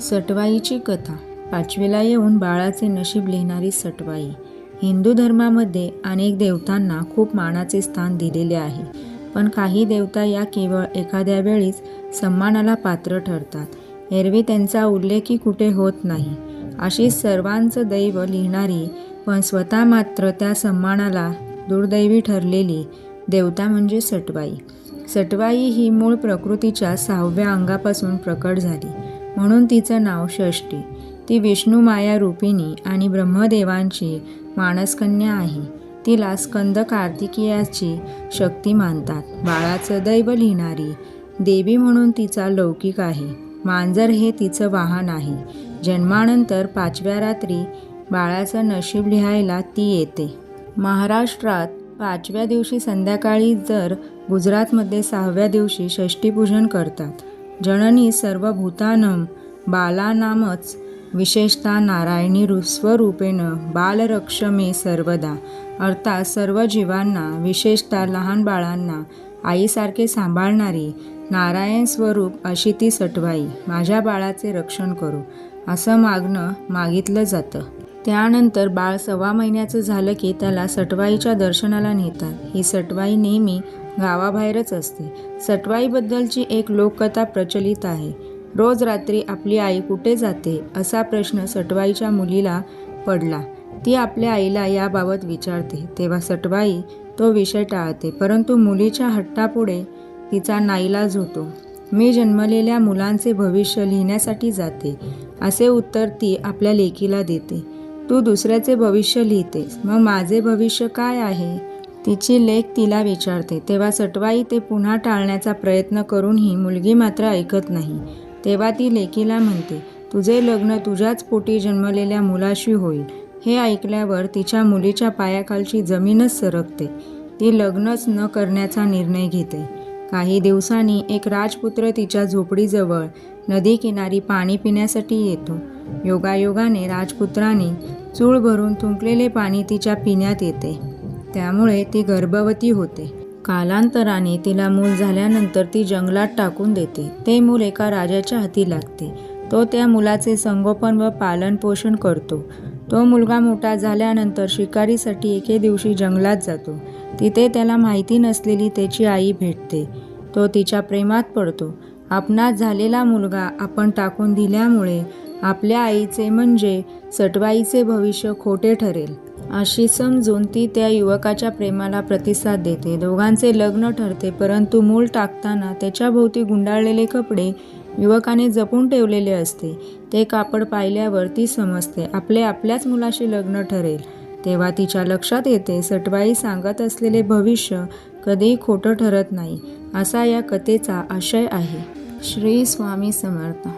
सटवाईची कथा. पाचवीला येऊन बाळाचे नशीब लिहिणारी सटवाई. हिंदू धर्मामध्ये अनेक देवतांना खूप मानाचे स्थान दिलेले आहे. पण काही देवता या केवळ एखाद्या वेळीच सन्मानाला पात्र ठरतात. एरवी त्यांचा उल्लेखही कुठे होत नाही. अशी सर्वांचं दैव लिहिणारी पण स्वतः मात्र त्या सन्मानाला दुर्दैवी ठरलेली देवता म्हणजे सटवाई. सटवाई ही मूळ प्रकृतीच्या सहाव्या अंगापासून प्रकट झाली. म्हणून तिचं नाव षष्टी ती विष्णू माया रूपिणी आणि ब्रह्मदेवांची मानसकन्या आहे. तिला स्कंद कार्तिकीयाची शक्ती मानतात. बाळाचं दैव लिहिणारी देवी म्हणून तिचा लौकिक आहे. मांजर हे तिचं वाहन आहे. जन्मानंतर पाचव्या रात्री बाळाचं नशीब लिहायला ती येते. महाराष्ट्रात पाचव्या दिवशी संध्याकाळी जर गुजरातमध्ये सहाव्या दिवशी षष्टीपूजन करतात जननी सर्व भूतानं बालानामच विशेषतः नारायणी रु स्वरूपेनं बालरक्ष मे सर्वदा. अर्थात सर्व जीवांना विशेषतः लहान बाळांना आईसारखे सांभाळणारी नारायण स्वरूप अशी ती सटवाई माझ्या बाळाचे रक्षण करू असं मागणं मागितलं जातं. त्यानंतर बाळ सव्वा महिन्याचं झालं की त्याला सटवाईच्या दर्शनाला नेतात. ही सटवाई नेहमी गावाबाहेरच असते. सटवाईबद्दलची एक लोककथा प्रचलित आहे. रोज रात्री आपली आई कुठे जाते असा प्रश्न सटवाईच्या मुलीला पडला. ती आपल्या आईला याबाबत विचारते. तेव्हा सटवाई तो विषय टाळते परंतु मुलीच्या हट्टापुढे तिचा नाईलाज होतो. मी जन्मलेल्या मुलांचे भविष्य लिहिण्यासाठी जाते असे उत्तर ती आपल्या लेकीला देते. तू दुसऱ्याचे भविष्य लिहितेस मग माझे भविष्य काय आहे? तिची लेख तिला विचारते. तेव्हा सटवाई ते पुन्हा टाळण्याचा प्रयत्न करूनही मुलगी मात्र ऐकत नाही. तेव्हा ती लेकीला म्हणते तुझे लग्न तुझ्याच पोटी जन्मलेल्या मुलाशी होईल हे ऐकल्यावर तिच्या मुलीच्या पायाखालची जमीनच सरकते. ती लग्नच न करण्याचा निर्णय घेते. काही दिवसांनी एक राजपुत्र तिच्या झोपडीजवळ नदीकिनारी पाणी पिण्यासाठी येतो. योगायोगाने राजपुत्राने चूळ भरून थुंकलेले पाणी तिच्या पिण्यात येते. त्यामुळे ती गर्भवती होते. कालांतराने तिला मूल झाल्यानंतर ती जंगलात टाकून देते. ते मूल एका राजाच्या हाती लागते. तो त्या मुलाचे संगोपन व पालनपोषण करतो. तो मुलगा मोठा झाल्यानंतर शिकारीसाठी एके दिवशी जंगलात जातो. तिथे त्याला माहिती नसलेली त्याची आई भेटते. तो तिच्या प्रेमात पडतो. आपणात झालेला मुलगा आपण टाकून दिल्यामुळे आपल्या आईचे म्हणजे सटवाईचे भविष्य खोटे ठरेल. अशी समजून ती त्या युवकाच्या प्रेमाला प्रतिसाद देते. दोघांचे लग्न ठरते परंतु मूल टाकताना त्याच्याभोवती गुंडाळलेले कपडे युवकाने जपून ठेवलेले असते. ते कापड पाहिल्यावर ती समजते आपले आपल्याच मुलाशी लग्न ठरेल. तेव्हा तिच्या लक्षात येते सटवाई सांगत असलेले भविष्य कधीही खोटं ठरत नाही असा या कथेचा आशय आहे. श्री स्वामी समर्थ.